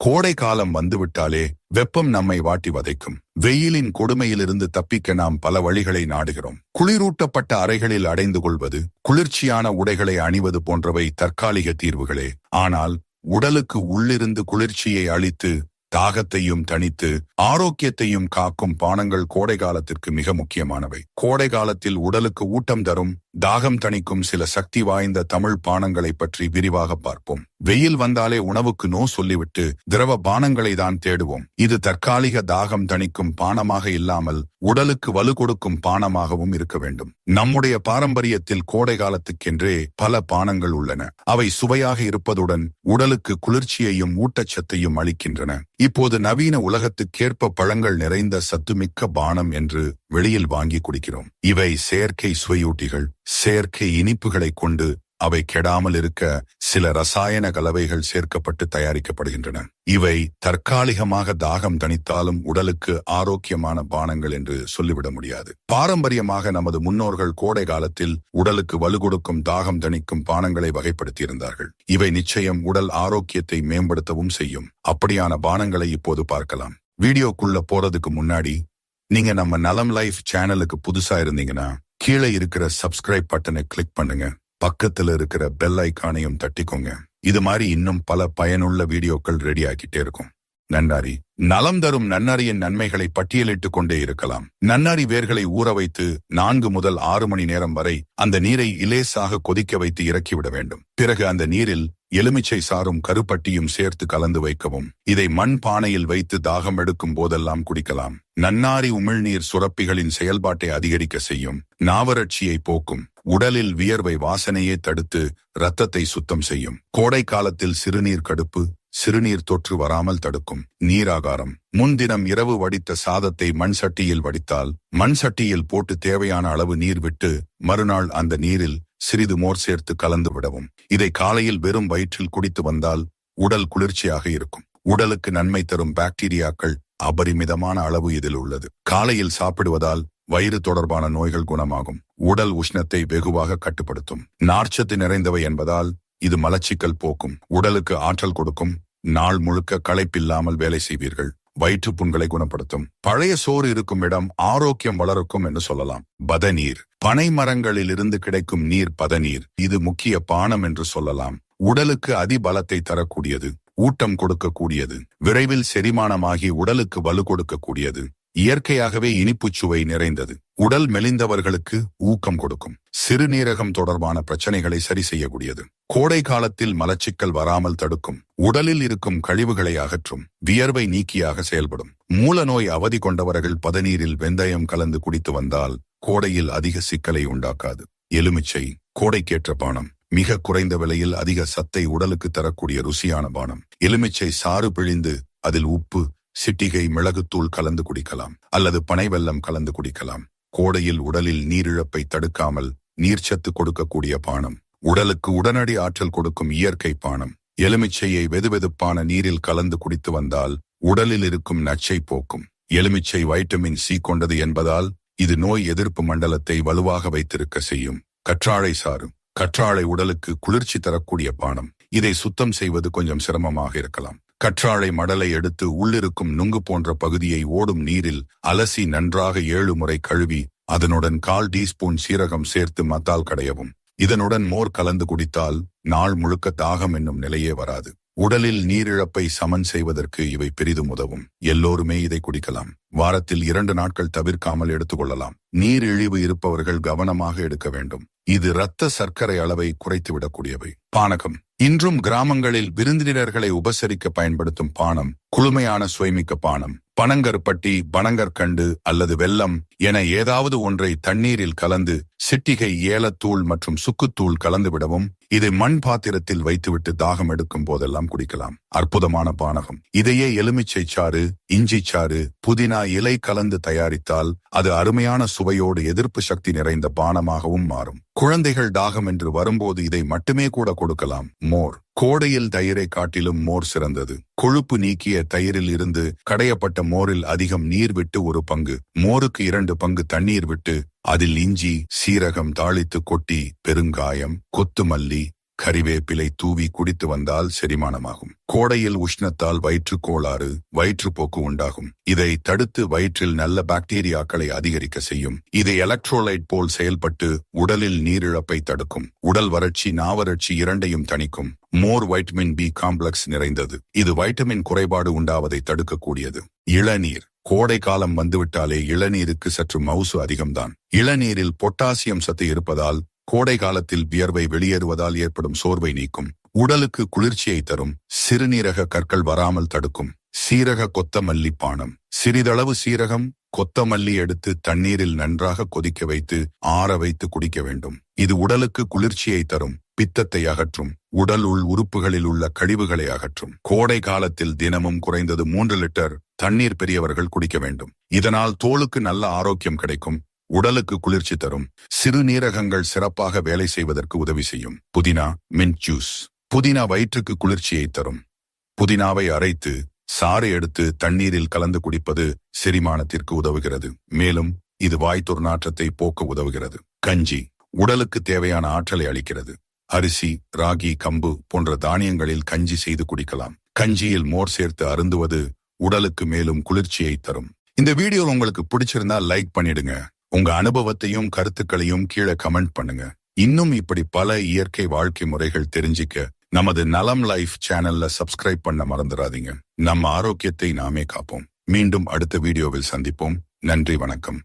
கோடை காலம் வந்துவிட்டாலே வெப்பம் நம்மை வாட்டி வதைக்கும். வெயிலின் கொடுமையிலிருந்து தப்பிக்க நாம் பல வழிகளை நாடுகிறோம். குளிரூட்டப்பட்ட அறைகளில் அடைந்து கொள்வது குளிர்ச்சியான உடைகளை அணிவது போன்றவை தற்காலிக தீர்வுகளே. ஆனால் உடலுக்கு உள்ளிருந்து குளிர்ச்சியை அளித்து தாகத்தையும் தணித்து ஆரோக்கியத்தையும் காக்கும் பானங்கள் கோடை காலத்திற்கு மிக முக்கியமானவை. கோடை காலத்தில் உடலுக்கு ஊட்டம் தரும் தாகம் தணிக்கும் சில சக்தி வாய்ந்த தமிழ் பானங்களை பற்றி விரிவாக பார்ப்போம். வெயில் வந்தாலே உணவுக்கு நோ சொல்லிவிட்டு திரவ பானங்களை தான் தேடுவோம். இது தற்காலிக தாகம் தணிக்கும் பானமாக இல்லாமல் உடலுக்கு வலு கொடுக்கும் பானமாகவும் இருக்க வேண்டும். நம்முடைய பாரம்பரியத்தில் கோடை காலத்துக்கென்றே பல பானங்கள் உள்ளன. அவை சுவையாக இருப்பதுடன் உடலுக்கு குளிர்ச்சியையும் ஊட்டச்சத்தையும் அளிக்கின்றன. இப்போது நவீன உலகத்துக்கேற்ப பழங்கள் நிறைந்த சத்துமிக்க பானம் என்று வெளியில் வாங்கி குடிக்கிறோம். இவை செயற்கை சுவையூட்டிகள். செயற்கை இனிப்புகளை கொண்டு அவை கெடாமல் இருக்க சில ரசாயன கலவைகள் சேர்க்கப்பட்டு தயாரிக்கப்படுகின்றன. இவை தற்காலிகமாக தாகம் தணித்தாலும் உடலுக்கு ஆரோக்கியமான பானங்கள் என்று சொல்லிவிட முடியாது. பாரம்பரியமாக நமது முன்னோர்கள் கோடை காலத்தில் உடலுக்கு வலு கொடுக்கும் தாகம் தணிக்கும் பானங்களை வகைப்படுத்தியிருந்தார்கள். இவை நிச்சயம் உடல் ஆரோக்கியத்தை மேம்படுத்தவும் செய்யும். அப்படியான பானங்களை இப்போது பார்க்கலாம். வீடியோக்குள்ள போறதுக்கு முன்னாடி நீங்க நம்ம நலம் லைஃப் சேனலுக்கு புதுசா இருந்தீங்கன்னா கீழே இருக்கிற சப்ஸ்கிரைப் பட்டனை கிளிக் பண்ணுங்க. பக்கத்துல இருக்கிற பெல் ஐக்கானையும் தட்டிக்கோங்க. இது மாதிரி இன்னும் பல பயனுள்ள வீடியோக்கள் ரெடி ஆக்கிட்டே இருக்கும். நன்னாரி. நலம் தரும் நன்னாரியின் நன்மைகளை பட்டியலிட்டுக் கொண்டே இருக்கலாம். நன்னாரி வேர்களை ஊற வைத்து நான்கு முதல் ஆறு மணி நேரம் வரை அந்த நீரை இலேசாக கொதிக்க வைத்து இறக்கிவிட வேண்டும். பிறகு அந்த நீரில் எலுமிச்சை சாரும் கருப்பட்டியும் சேர்த்து கலந்து வைக்கவும். இதை மண் பானையில் வைத்து தாகம் எடுக்கும் போதெல்லாம் குடிக்கலாம். நன்னாரி உமிழ்நீர் சுரப்பிகளின் செயல்பாட்டை அதிகரிக்க செய்யும். நாவறட்சியை போக்கும். உடலில் வியர்வை வாசனையே தடுத்து இரத்தத்தை சுத்தம் செய்யும். கோடை காலத்தில் சிறுநீர் கடுப்பு சிறுநீர் தொற்று வராமல் தடுக்கும் நீராகாரம். முன்தினம் இரவு வடித்த சாதத்தை மண் சட்டியில் வடித்தால் மண் சட்டியில் போட்டு தேவையான அளவு நீர் விட்டு மறுநாள் அந்த நீரில் சிறிது மோர் சேர்த்து கலந்து விடவும். இதை காலையில் வெறும் வயிற்றில் குடித்து வந்தால் உடல் குளிர்ச்சியாக இருக்கும். உடலுக்கு நன்மை தரும் பாக்டீரியாக்கள் அபரிமிதமான அளவு இதில் உள்ளது. காலையில் சாப்பிடுவதால் வயிறு தொடர்பான நோய்கள் குணமாகும். உடல் உஷ்ணத்தை வெகுவாக கட்டுப்படுத்தும். நார்ச்சத்து நிறைந்தவை என்பதால் இது மலச்சிக்கல் போக்கும் உடலுக்கு ஆற்றல் கொடுக்கும் நாள் முழுக்க களைப்பில்லாமல் வேலை செய்வீர்கள். வயிற்று புண்களை குணப்படுத்தும். பழைய சோறு இருக்கும் இடம் ஆரோக்கியம் வளர்க்கும் என்று சொல்லலாம். பதநீர். பனை மரங்களில் இருந்து கிடைக்கும் நீர் பதநீர். இது முக்கிய பானம் என்று சொல்லலாம். உடலுக்கு அதிபலத்தை தரக்கூடியது. ஊட்டம் கொடுக்கக்கூடியது. விரைவில் செரிமானமாகி உடலுக்கு வலு கொடுக்கக்கூடியது. இயற்கையாகவே இனிப்புச் சுவை நிறைந்தது. உடல் மெலிந்தவர்களுக்கு ஊக்கம் கொடுக்கும். சிறுநீரகம் தொடர்பான பிரச்சனைகளை சரி செய்யக்கூடியது. கோடை காலத்தில் மலச்சிக்கல் வராமல் தடுக்கும். உடலில் இருக்கும் கழிவுகளை அகற்றும். வியர்வை நீக்கியாக செயல்படும். மூல நோய் அவதி கொண்டவர்கள் பதநீரில் வெந்தயம் கலந்து குடித்து வந்தால் கோடையில் அதிக சிக்கலை உண்டாக்காது. எலுமிச்சை கோடைக்கேற்ற பானம் மிக குறைந்த விலையில் அதிக சத்தை உடலுக்கு தரக்கூடிய ருசியான பானம். எலுமிச்சை சாறு பிழிந்து அதில் உப்பு சிட்டிகை மிளகுத்தூள் கலந்து குடிக்கலாம் அல்லது பனை வெல்லம் கலந்து குடிக்கலாம். கோடையில் உடலில் நீரிழப்பை தடுக்காமல் நீர்ச்சத்து கொடுக்கக்கூடிய பானம். உடலுக்கு உடனடி ஆற்றல் கொடுக்கும் இயற்கை பானம். எலுமிச்சையை வெதுவெதுப்பான நீரில் கலந்து குடித்து வந்தால் உடலில் இருக்கும் நச்சை போக்கும். எலுமிச்சை வைட்டமின் சி கொண்டது என்பதால் இது நோய் எதிர்ப்பு மண்டலத்தை வலுவாக வைத்திருக்க செய்யும். கற்றாழை சாறு. கற்றாழை உடலுக்கு குளிர்ச்சி தரக்கூடிய பானம். இதை சுத்தம் செய்வது கொஞ்சம் சிரமமாக இருக்கலாம். கற்றாழை மடலை எடுத்து உள்ளிருக்கும் நுங்கு போன்ற பகுதியை ஓடும் நீரில் அலசி நன்றாக ஏழு முறை கழுவி அதனுடன் கால் டீஸ்பூன் சீரகம் சேர்த்து மத்தால் கடையவும். இதனுடன் மோர் கலந்து குடித்தால் நாள் முழுக்க தாகம் என்னும் நிலையே வராது. உடலில் நீரிழப்பை சமன் செய்வதற்கு இவை பெரிதும் உதவும். எல்லோருமே இதை குடிக்கலாம். வாரத்தில் இரண்டு நாட்கள் தவிர்க்காமல் எடுத்துக்கொள்ளலாம். நீர் இழிவு இருப்பவர்கள் கவனமாக எடுக்க வேண்டும். இது இரத்த சர்க்கரை அளவை குறைத்துவிடக்கூடியவை. பானகம். இன்றும் கிராமங்களில் விருந்தினர்களை உபசரிக்க பயன்படுத்தும் பானம் குளுமையான சுவைமிக்க பானம் பனங்கற்பட்டி பனங்கற்கண்டு அல்லது வெல்லம் என ஏதாவது ஒன்றை தண்ணீரில் கலந்து சிட்டிகை ஏலத்தூள் மற்றும் சுக்குத்தூள் கலந்துவிடவும் இதை மண் பாத்திரத்தில் வைத்துவிட்டு தாகம் எடுக்கும் போதெல்லாம் குடிக்கலாம். அற்புதமான பானகம். இதையே எலுமிச்சை சாறு இஞ்சி சாறு புதினா இலை கலந்து தயாரித்தால் அது அருமையான சுவையோடு எதிர்ப்பு சக்தி நிறைந்த பானமாகவும் மாறும். குழந்தைகள் தாகம் என்று வரும்போது இதை மட்டுமே கூட கொடுக்கலாம். மோர். கோடையில் தயிரை காட்டிலும் மோர் சிறந்தது. கொழுப்பு நீக்கிய தயிரில் இருந்து கடையப்பட்ட மோரில் அதிகம் நீர் விட்டு ஒரு பங்கு. மோருக்கு இரண்டு பங்கு தண்ணீர் விட்டு அதில் இஞ்சி சீரகம் தாளித்து கொட்டி பெருங்காயம் கொத்துமல்லி கறிவேப்பிலை தூவி குடித்து வந்தால் செரிமானமாகும். கோடையில் உஷ்ணத்தால் வயிற்றுக் கோளாறு வயிற்றுப்போக்கு உண்டாகும். இதை தடுத்து வயிற்றில் நல்ல பாக்டீரியாக்களை அதிகரிக்க செய்யும். இது எலக்ட்ரோலைட் போல் செயல்பட்டு உடலில் நீரிழப்பை தடுக்கும். உடல் வறட்சி நாவறட்சி இரண்டையும் தணிக்கும். மோர் வைட்டமின் பி காம்ப்ளெக்ஸ் நிறைந்தது. இது வைட்டமின் குறைபாடு உண்டாவதை தடுக்கக்கூடியது. இளநீர். கோடை காலம் வந்துவிட்டாலே இளநீருக்கு சற்று மவுசு அதிகம்தான். இளநீரில் பொட்டாசியம் சத்து இருப்பதால் கோடை காலத்தில் வியர்வை வெளியேறுவதால் ஏற்படும் சோர்வை நீக்கும். உடலுக்கு குளிர்ச்சியை தரும். சிறுநீரக கற்கள் வராமல் தடுக்கும். சீரக கொத்தமல்லி பானம். சிறிதளவு சீரகம் கொத்தமல்லி எடுத்து தண்ணீரில் நன்றாக கொதிக்க வைத்து ஆற வைத்து குடிக்க வேண்டும். இது உடலுக்கு குளிர்ச்சியை தரும். பித்தத்தை அகற்றும். உடல் உள் உறுப்புகளில் உள்ள கழிவுகளை அகற்றும். கோடை காலத்தில் தினமும் குறைந்தது மூன்று லிட்டர் தண்ணீர் பெரியவர்கள் குடிக்க வேண்டும். இதனால் தோலுக்கு நல்ல ஆரோக்கியம் கிடைக்கும். உடலுக்கு குளிர்ச்சி தரும். சிறுநீரகங்கள் சிறப்பாக வேலை செய்வதற்கு உதவி செய்யும். புதினா மின்ட் ஜூஸ் புதினா வயிற்றுக்கு குளிர்ச்சியை தரும். புதினாவை அரைத்து சாறு எடுத்து தண்ணீரில் கலந்து குடிப்பது செரிமானத்திற்கு உதவுகிறது. மேலும் இது வாய் துர்நாற்றத்தை போக்க உதவுகிறது. கஞ்சி உடலுக்கு தேவையான ஆற்றலை அளிக்கிறது. அரிசி ராகி கம்பு போன்ற தானியங்களில் கஞ்சி செய்து குடிக்கலாம். கஞ்சியில் மோர் சேர்த்து அருந்துவது உடலுக்கு மேலும் குளிர்ச்சியை தரும். இந்த வீடியோ உங்களுக்கு பிடிச்சிருந்தா லைக் பண்ணிடுங்க. உங்க அனுபவத்தையும் கருத்துக்களையும் கீழே கமெண்ட் பண்ணுங்க. இன்னும் இப்படி பல இயற்கை வாழ்க்கை முறைகள் தெரிஞ்சிக்க நமது நலம் லைஃப் சேனல்ல சப்ஸ்கிரைப் பண்ண மறந்துடாதீங்க நம்ம ஆரோக்கியத்தை நாமே காப்போம். மீண்டும் அடுத்த வீடியோவில் சந்திப்போம். நன்றி வணக்கம்.